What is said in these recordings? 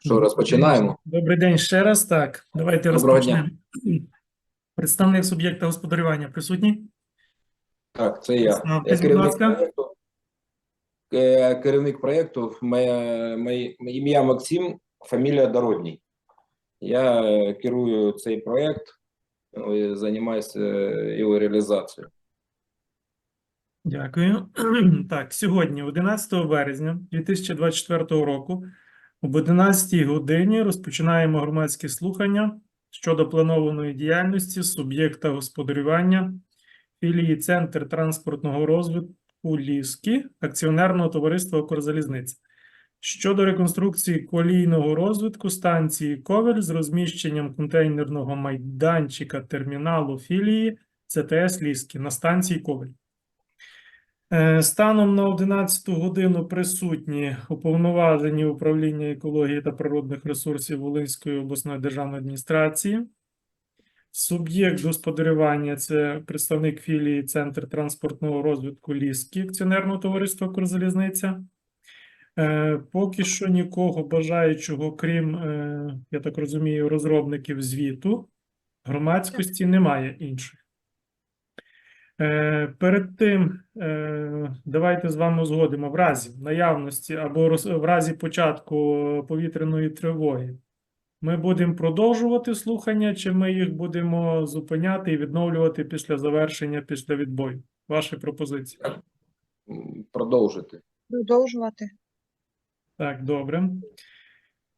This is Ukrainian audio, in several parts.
Що, розпочинаємо? Добрий день ще раз. Так, давайте Доброго дня. Представник суб'єкта господарювання присутній? Так, це я. Представтесь, Я будь керівник проєкту. Е, Керівник проєкту. Моє, моє, моє ім'я Максим, фамілія Дородній. Я е, керую цей проєкт, і займаюся е, його реалізацією. Дякую. Так, сьогодні, 11 березня 2024 року, об 11 годині розпочинаємо громадські слухання щодо планованої діяльності суб'єкта господарювання філії Центр транспортного розвитку Ліски акціонерного товариства «Укрзалізниця» щодо реконструкції колійного розвитку станції Ковель з розміщенням контейнерного майданчика терміналу філії ЦТС Ліски на станції Ковель. Е, Станом на 11 годину присутні уповноважені управління екології та природних ресурсів Волинської обласної державної адміністрації. Суб'єкт господарювання це представник філії Центр транспортного розвитку Ліски акціонерного товариства «Укрзалізниця». Е, Поки що нікого бажаючого, крім, е, я так розумію, розробників звіту, громадськості немає інших. Е, Перед тим е, давайте з вами узгодимо в разі наявності або в разі початку повітряної тривоги. Ми будемо продовжувати слухання, чи ми їх будемо зупиняти і відновлювати після завершення, після відбою? Ваші пропозиції. Продовжити. Продовжувати. Так, добре.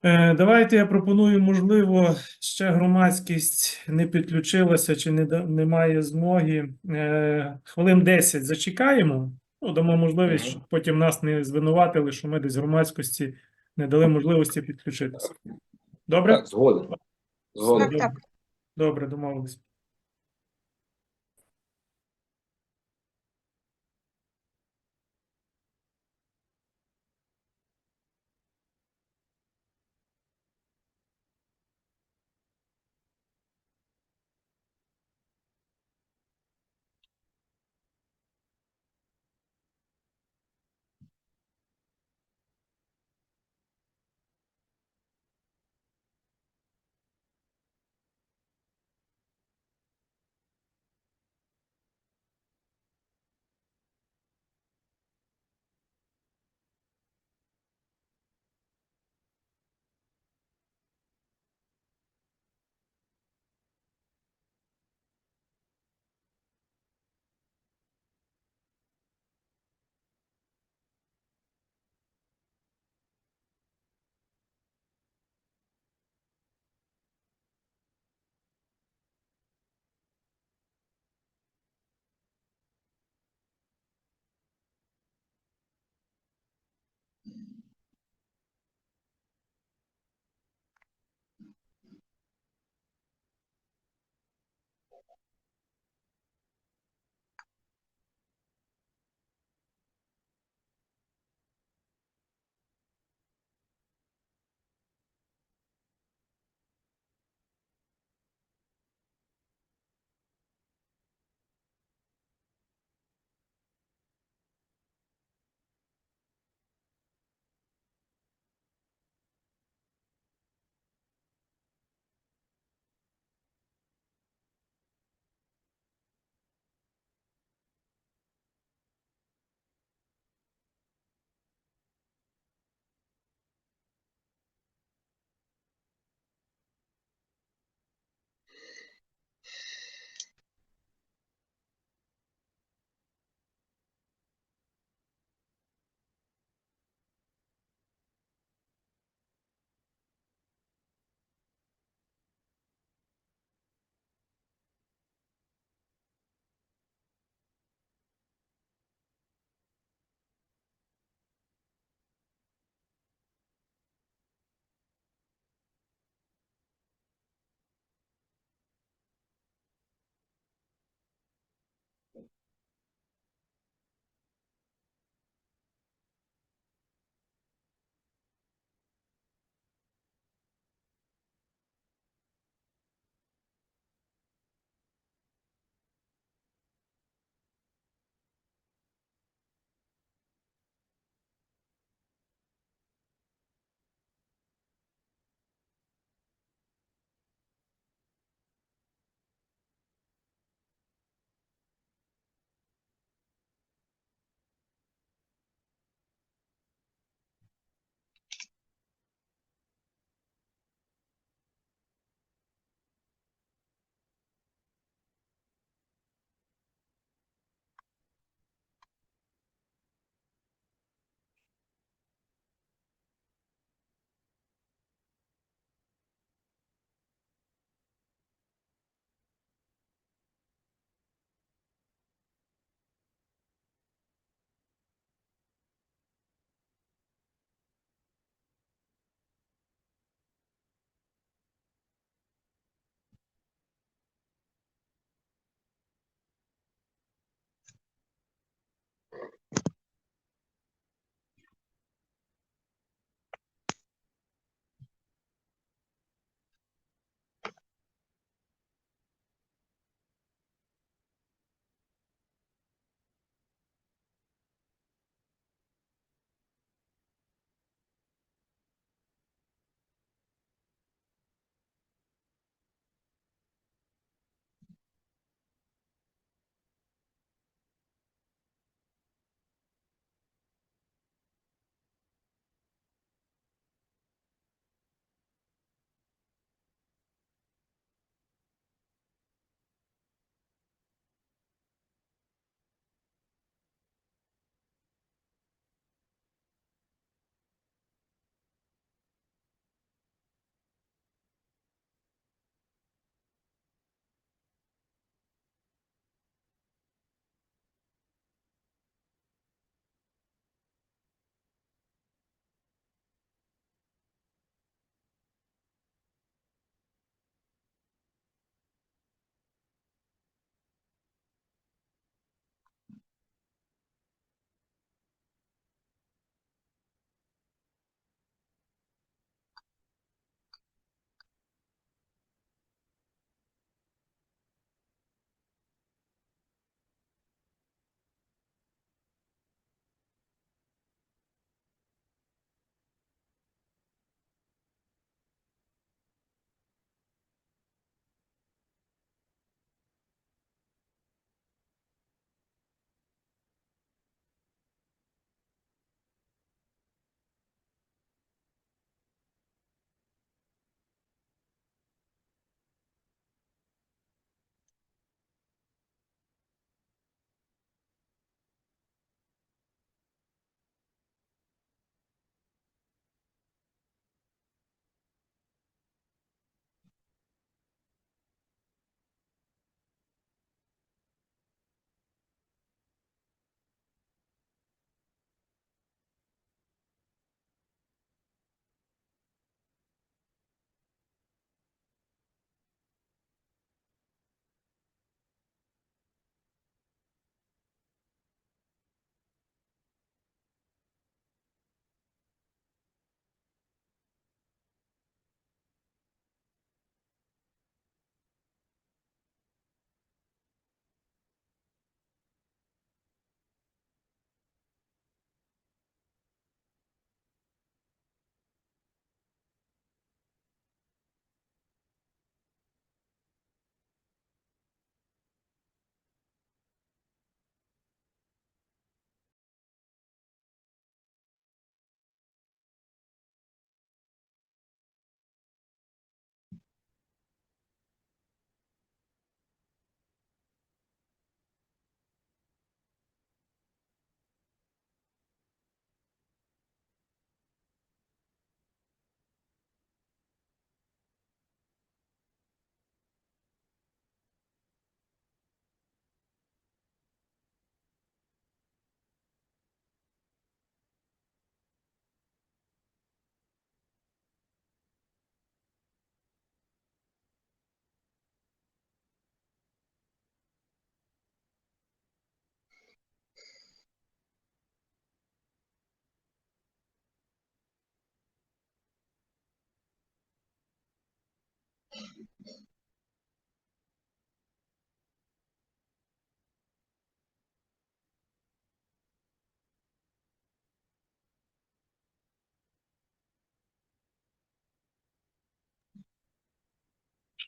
Е, Давайте я пропоную, можливо, ще громадськість не підключилася чи не, не має змоги. Е, Хвилин 10 зачекаємо, ну, дамо можливість, щоб потім нас не звинуватили, що ми десь громадськості не дали можливості підключитися. Добре? Так, згоден. Згоден. Так, так. Добре, домовились.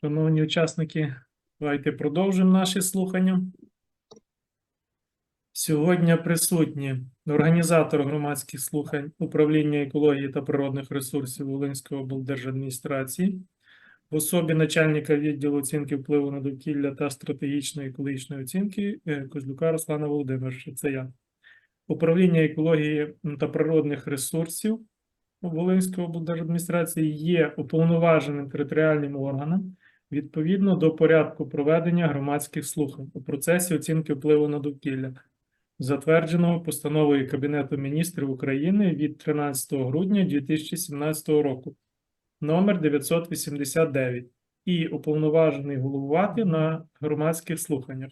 Шановні учасники, давайте продовжимо наші слухання. Сьогодні присутні організатор громадських слухань управління екології та природних ресурсів Волинської облдержадміністрації в особі начальника відділу оцінки впливу на довкілля та стратегічної екологічної оцінки е, Козлюка Руслана Володимировича. Це я. Управління екології та природних ресурсів Волинської облдержадміністрації є уповноваженим територіальним органом відповідно до порядку проведення громадських слухань у процесі оцінки впливу на довкілля, затвердженого постановою Кабінету міністрів України від 13 грудня 2017 року, номер 989, і уповноважений головувати на громадських слуханнях.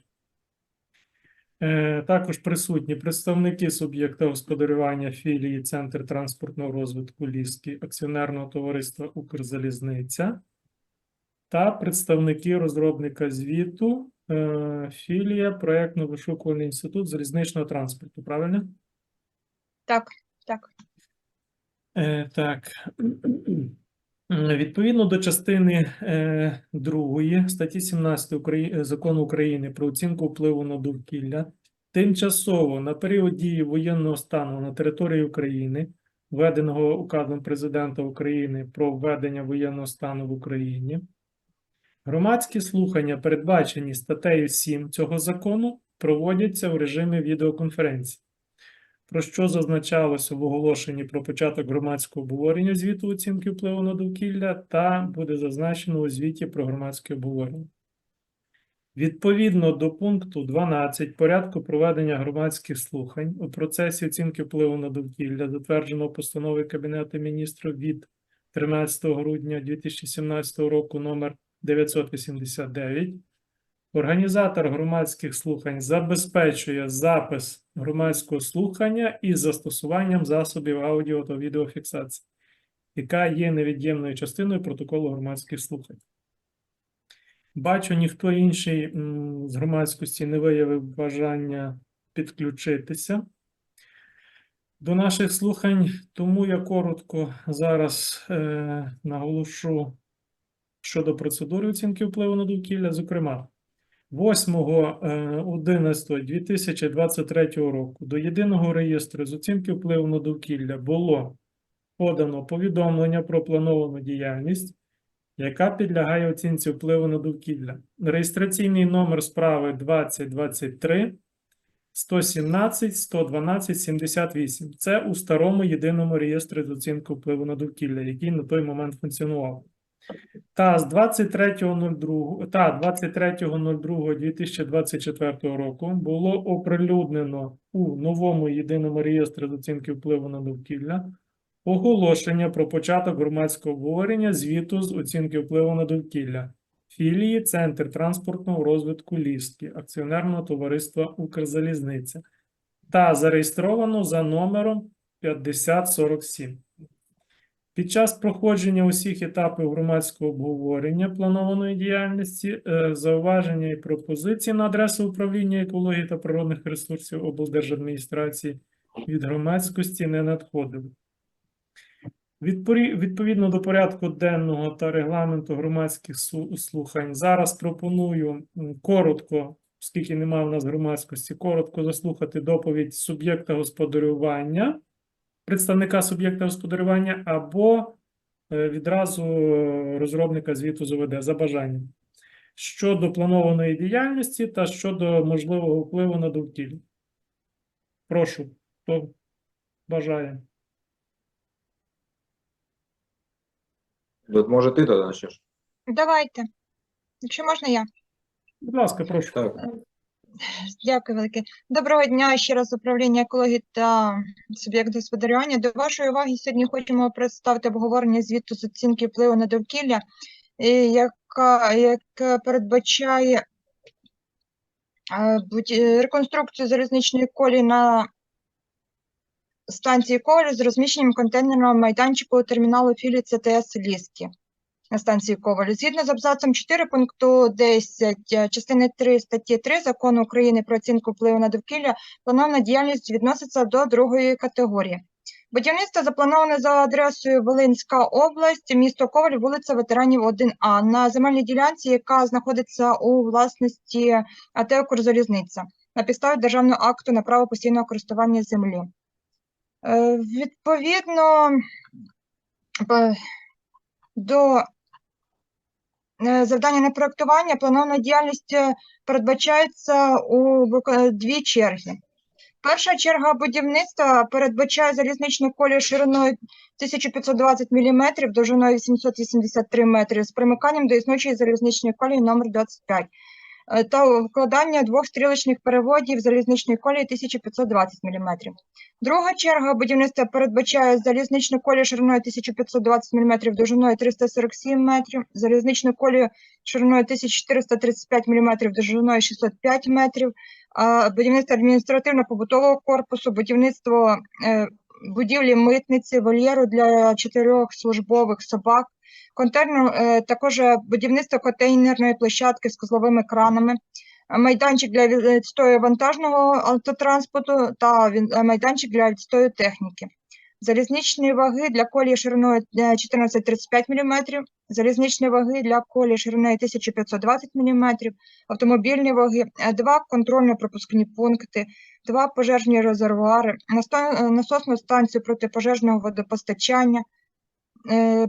Е, Також присутні представники суб'єкта господарювання філії Центр транспортного розвитку Ліски акціонерного товариства Укрзалізниця та представники розробника звіту е, філія проєктно-вишукувальний інститут залізничного транспорту. Правильно? Так, так. Е, так. Відповідно до частини е, 2 статті 17 Украї... е, Закону України про оцінку впливу на довкілля, тимчасово на період дії воєнного стану на території України, введеного указом Президента України про введення воєнного стану в Україні, громадські слухання, передбачені статтею 7 цього закону, проводяться в режимі відеоконференції про що зазначалося в оголошенні про початок громадського обговорення звіту оцінки впливу на довкілля та буде зазначено у звіті про громадське обговорення. Відповідно до пункту 12 порядку проведення громадських слухань у процесі оцінки впливу на довкілля, затвердженого постановою Кабінету міністрів від 13 грудня 2017 року номер 989, Організатор громадських слухань забезпечує запис громадського слухання із застосуванням засобів аудіо та відеофіксації, яка є невід'ємною частиною протоколу громадських слухань. Бачу, ніхто інший з громадськості не виявив бажання підключитися до наших слухань, тому я коротко зараз е, наголошу щодо процедури оцінки впливу на довкілля, зокрема. 8.11.2023 року до єдиного реєстру з оцінки впливу на довкілля було подано повідомлення про плановану діяльність, яка підлягає оцінці впливу на довкілля. Реєстраційний номер справи 2023 117 112 78. Це у старому єдиному реєстрі з оцінки впливу на довкілля, який на той момент функціонував. Та з 23.02 та 23.02.2024 року було оприлюднено у новому єдиному реєстрі з оцінки впливу на довкілля оголошення про початок громадського обговорення звіту з оцінки впливу на довкілля філії Центр транспортного розвитку Ліски акціонерного товариства Укрзалізниця та зареєстровано за номером 5047. Під час проходження усіх етапів громадського обговорення планованої діяльності, е, зауваження і пропозиції на адресу управління екології та природних ресурсів облдержадміністрації від громадськості не надходили. Відповідно до порядку денного та регламенту громадських слухань, зараз пропоную коротко, оскільки немає в нас громадськості, коротко заслухати доповідь суб'єкта господарювання представника суб'єкта господарювання або е, відразу розробника звіту з ОВД за бажанням щодо планованої діяльності та щодо можливого впливу на довкілля. Прошу, хто бажає. Вот, Может, ты тогда начнешь? Давайте. Якщо можна я. Будь ласка, прошу. Так, Дякую велике. Доброго дня ще раз управління екології та суб'єкт господарювання. До вашої уваги сьогодні хочемо представити обговорення звіту з оцінки впливу на довкілля, е, яка, яка передбачає е, реконструкцію залізничної колії на станції колі з розміщенням контейнерного майданчику терміналу філії ЦТС Ліски. На станції Коваль. Згідно з абзацом 4 пункту 10 е, частини 3 статті 3 Закону України про оцінку впливу на довкілля, плановна діяльність відноситься до другої категорії. Будівництво заплановане за адресою Волинська область, місто Коваль, вулиця Ветеранів 1А, на земельній ділянці, яка знаходиться у власності АТ «Укрзалізниця» на підставі державного акту на право постійного користування землі. Е, Відповідно до е, завдання на проектування плановна діяльність е, передбачається у дві черги. Перша черга будівництва передбачає залізничну колію шириною 1520 мм, довжиною 883 метри з примиканням до існуючої залізничної колії номер 25 е, та вкладання двох стрілочних переводів залізничної колії 1520 мм. Друга черга будівництва передбачає залізничну колію шириною 1520 мм, довжиною 347 метрів, залізничну колію шириною 1435 мм, довжиною 605 метрів, будівництво адміністративно-побутового корпусу, будівництво е, будівлі митниці, вольєру для чотирьох службових собак, контейнер, е, також е, будівництво контейнерної площадки з козловими кранами, майданчик для відстою вантажного автотранспорту та е, майданчик для відстою техніки. Залізничні ваги для колії шириною е, 1435 мм, залізничні ваги для колії шириною 1520 мм, автомобільні ваги, е, два контрольно-пропускні пункти, два пожежні резервуари, е, насосну станцію протипожежного водопостачання, е,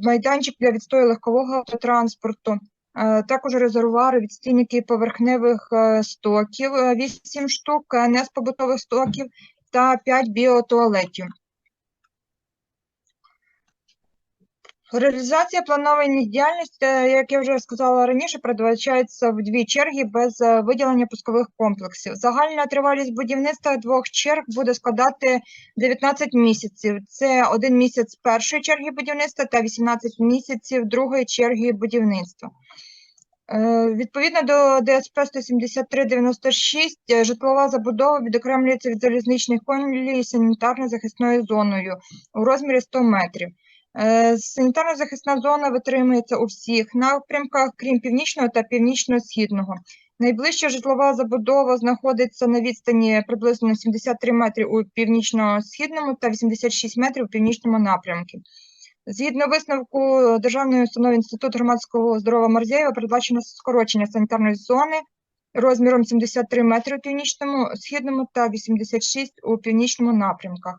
майданчик для відстою легкового автотранспорту, е, також резервуари, відстійники поверхневих е, стоків, 8 штук, КНС побутових стоків та 5 біотуалетів. Реалізація планованої діяльності, е, як я вже сказала раніше, передбачається в дві черги без е, виділення пускових комплексів. Загальна тривалість будівництва двох черг буде складати 19 місяців. Це один місяць першої черги будівництва та 18 місяців другої черги будівництва. Е, Відповідно до ДСП 17396, е, житлова забудова відокремлюється від залізничних колій санітарно-захисною зоною у розмірі 100 метрів. Е, Санітарно-захисна зона витримується у всіх напрямках, крім північного та північно-східного. Найближча житлова забудова знаходиться на відстані приблизно 73 метри у північно-східному та 86 метрів у північному напрямку. Згідно висновку Державної установи Інститут громадського здоров'я Марзєєва, передбачено скорочення санітарної зони розміром 73 метри у північному, східному та 86 у північному напрямках.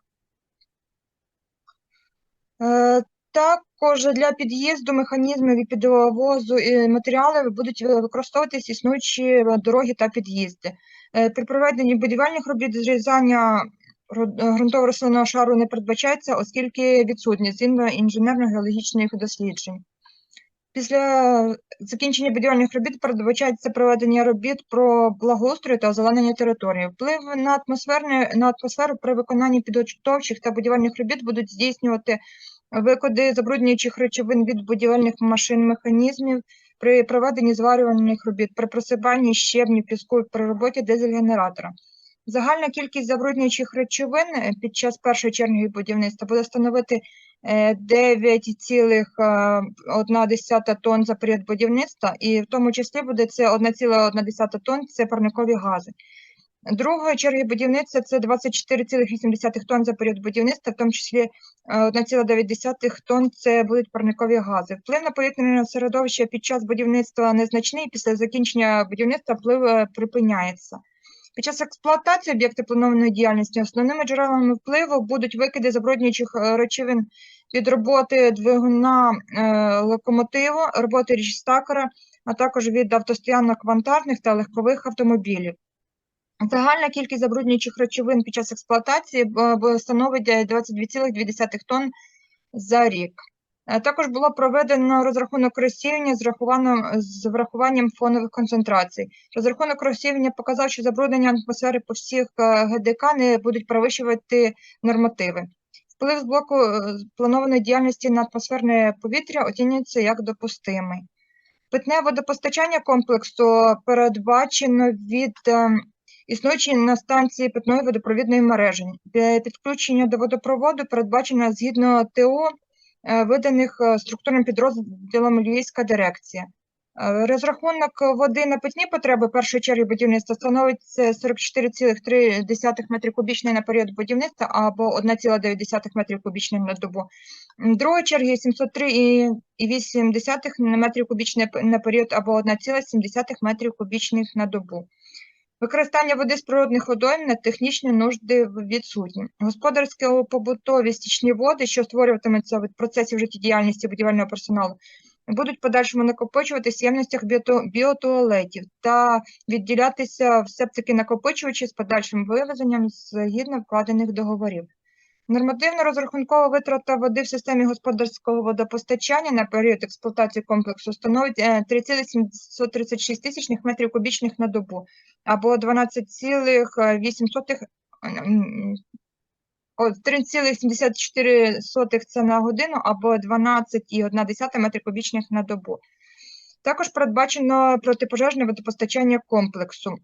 Е, Також для під'їзду механізмів і підвозу і матеріали будуть використовуватись існуючі дороги та під'їзди. Е, При проведенні будівельних робіт зрізання е, ґрунтово-рослинного шару не передбачається, оскільки відсутність інженерно-геологічних досліджень. Після закінчення будівельних робіт передбачається проведення робіт про благоустрій та озеленення території. Вплив на на атмосферу при виконанні підготовчих та будівельних робіт будуть здійснювати викиди забруднюючих речовин від будівельних машин, механізмів при проведенні зварювальних робіт, при просипанні щебню, піску при роботі дизель-генератора. Загальна кількість забруднюючих речовин е, під час першої черги будівництва буде становити е, 9,1 тонн за період будівництва, і в тому числі буде це 1,1 тонн це парникові гази. Другої черги будівництва це 24,8 тонн за період будівництва, в тому числі е, 1,9 тонн це будуть парникові гази. Вплив на повітряне середовище під час будівництва незначний, після закінчення будівництва вплив е, припиняється. Під час експлуатації об'єкту планованої діяльності основними джерелами впливу будуть викиди забруднюючих е, речовин від роботи двигуна е, локомотиву, роботи річстакера, а також від автостоянок вантажних та легкових автомобілів. Загальна кількість забруднюючих речовин під час експлуатації б- становить е, 22,2 тонн за рік. Е, Також було проведено розрахунок розсіювання з з врахуванням фонових концентрацій. Розрахунок розсіювання показав, що забруднення атмосфери по всіх е, ГДК не будуть перевищувати нормативи. Вплив з боку е, планованої діяльності на атмосферне повітря оцінюється як допустимий. Питне водопостачання комплексу передбачено від існуючої на станції питної водопровідної мережі. Підключення до водопроводу передбачено згідно ТО виданих е, структурним підрозділом Львівська дирекція. Е, Розрахунок води на питні потреби першої черги будівництва становить 44,3 метрів кубічних на період будівництва або 1,9 метрів кубічних на добу. Другої черги 703,8 метрів кубічних на період або 1,7 метрів кубічних на добу. Використання води з природних водойм на технічні нужди відсутні. Господарські побутові стічні води, що створюватимуться від процесів життєдіяльності будівельного персоналу, будуть в подальшому накопичуватися в ємностях біотуалетів та відділятися в септики-накопичувачі з подальшим вивезенням згідно вкладених договорів. Нормативно-розрахункова витрата води в системі господарського водопостачання на період експлуатації комплексу становить е, 3,736 тисячних метрів кубічних на добу або 12,8 3,74 це на годину або 12,1 метри кубічних на добу. Також передбачено протипожежне водопостачання комплексу,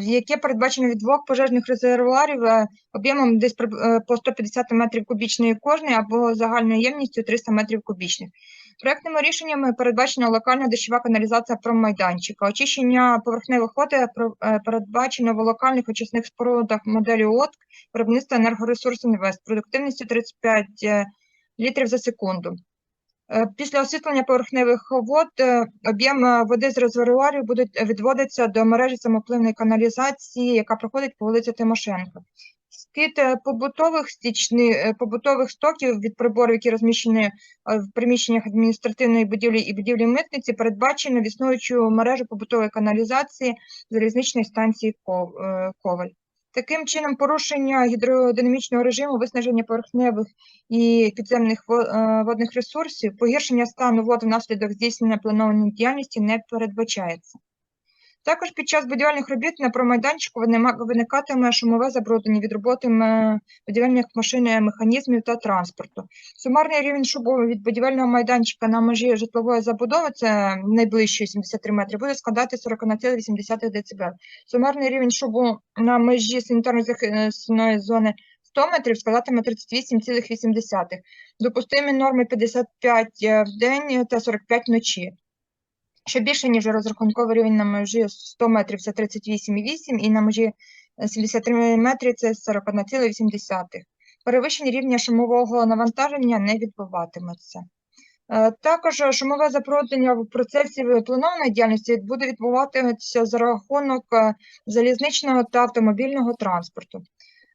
яке передбачено від двох пожежних резервуарів е, об'ємом десь е, по 150 метрів кубічної кожний або загальною ємністю 300 метрів кубічних. Проектними рішеннями передбачена локальна дощова каналізація промайданчика, очищення поверхневих вод е, передбачено в локальних очисних спорудах моделі ОТК виробництва енергоресурсу Інвест продуктивністю 35 е, літрів за секунду. Е, Після освітлення поверхневих вод е, об'єм е, води з резервуарів буде відводиться до мережі самопливної каналізації, яка проходить по вулиці Тимошенко. Скид побутових стічних побутових стоків від приборів, які розміщені в приміщеннях адміністративної будівлі і будівлі митниці, передбачено в існуючу мережу побутової каналізації залізничної станції Коваль. Таким чином, порушення гідродинамічного режиму, виснаження поверхневих і підземних е, водних ресурсів, погіршення стану вод внаслідок здійснення планованої діяльності не передбачається. Також під час будівельних робіт на промайданчику виникатиме шумове забруднення від роботи будівельних машин, е, механізмів та транспорту. Сумарний рівень шуму від будівельного майданчика на межі житлової забудови, це найближчі 73 метри, буде складати 41,8 дБ. Сумарний рівень шуму на межі санітарно-захисної зони 100 метрів складатиме 38,8. Допустимі норми 55 в день та 45 вночі. Що більше, ніж розрахунковий рівень на межі 100 метрів це 38,8 і на межі е, 73 метри це 41,8. Перевищення рівня шумового навантаження не відбуватиметься. Е, Також е, шумове забруднення в процесі планованої діяльності буде відбуватися за рахунок е, залізничного та автомобільного транспорту.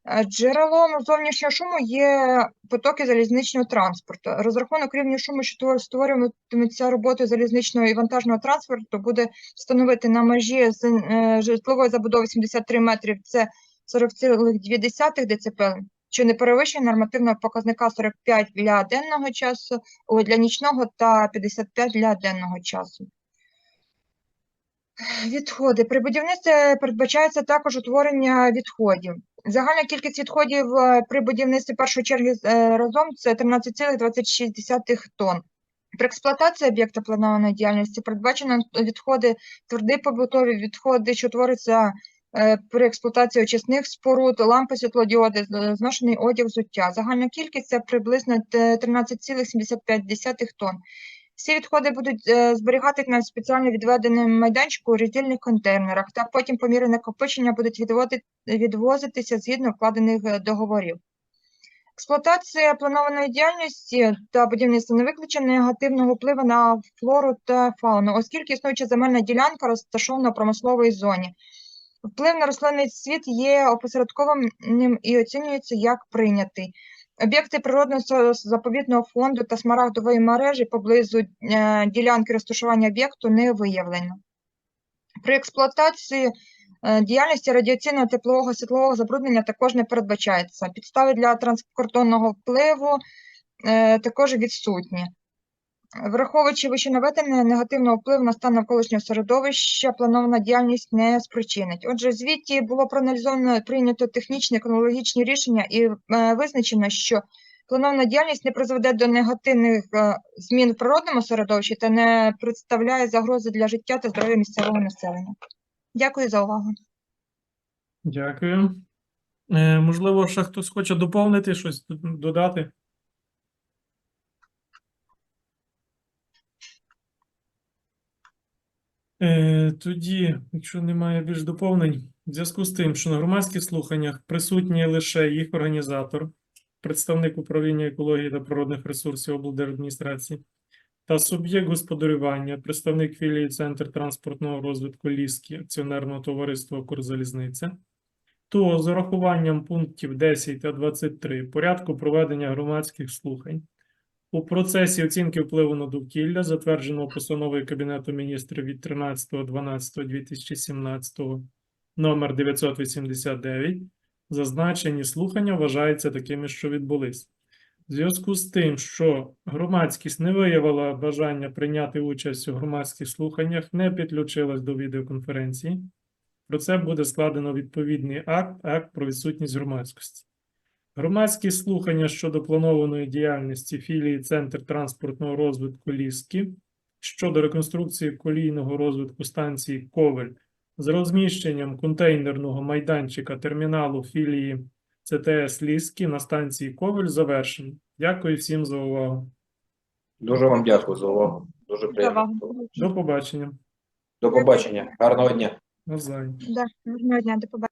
Е, Джерелом зовнішнього шуму є потоки залізничного транспорту. Розрахунок рівня шуму, що твор- створюватиметься роботою залізничного і вантажного транспорту, буде становити на межі з е, житлової забудови 73 метрів, це 40,2 дБ, що не перевищує нормативного показника 45 для денного часу, для нічного та 55 для денного часу. Відходи. При будівництві передбачається також утворення відходів. Загальна кількість відходів е, при будівництві першої черги е, разом це 13,26 тонн. При експлуатації об'єкта планованої діяльності передбачено відходи, тверді побутові відходи, що творяться е, при експлуатації очисних споруд, лампи світлодіоди, зношений одяг, взуття. Загальна кількість це приблизно е, 13,75 тонн. Всі відходи будуть е, зберігати на спеціально відведеному майданчику у роздільних контейнерах, та потім по мірі накопичення будуть відвозитися згідно вкладених е, договорів. Експлуатація планованої діяльності та будівництво не викличе негативного впливу на флору та фауну, оскільки існуюча земельна ділянка розташована в промисловій зоні. Вплив на рослинний світ є опосередкованим і оцінюється як прийнятий. Об'єкти природного заповідного фонду та смарагдової мережі поблизу е, ділянки розташування об'єкту не виявлено. При експлуатації е, діяльності радіаційного теплового світлового забруднення також не передбачається. Підстави для транскордонного впливу е, також відсутні. Враховуючи вищенаведене, негативного впливу на стан навколишнього середовища, планована діяльність не спричинить. Отже, в звіті було проаналізовано прийнято технічні екологічні рішення і е, визначено, що планована діяльність не призведе до негативних е, змін в природному середовищі та не представляє загрози для життя та здоров'я місцевого населення. Дякую за увагу. Дякую. Е, можливо, ще хтось хоче доповнити щось додати? Тоді, якщо немає більш доповнень, в зв'язку з тим, що на громадських слуханнях присутній лише їх організатор, представник управління екології та природних ресурсів облдержадміністрації, та суб'єкт господарювання, представник філії Центр транспортного розвитку Ліски акціонерного товариства «Укрзалізниця», то з урахуванням пунктів 10 та 23 порядку проведення громадських слухань у процесі оцінки впливу на довкілля, затвердженого постановою Кабінету міністрів від 13.12.2017 номер 989, зазначені слухання вважаються такими, що відбулись. В зв'язку з тим, що громадськість не виявила бажання прийняти участь у громадських слуханнях, не підключилась до відеоконференції, про це буде складено відповідний акт, акт про відсутність громадськості. Громадські слухання щодо планованої діяльності філії Центр транспортного розвитку Ліски щодо реконструкції колійного розвитку станції Ковель з розміщенням контейнерного майданчика терміналу філії ЦТС Ліски на станції Ковель завершено. Дякую всім за увагу. Дуже вам дякую за увагу. Дуже приємно. До побачення. До побачення. Гарного дня. Навзаєм. Да, гарного дня, до побачення.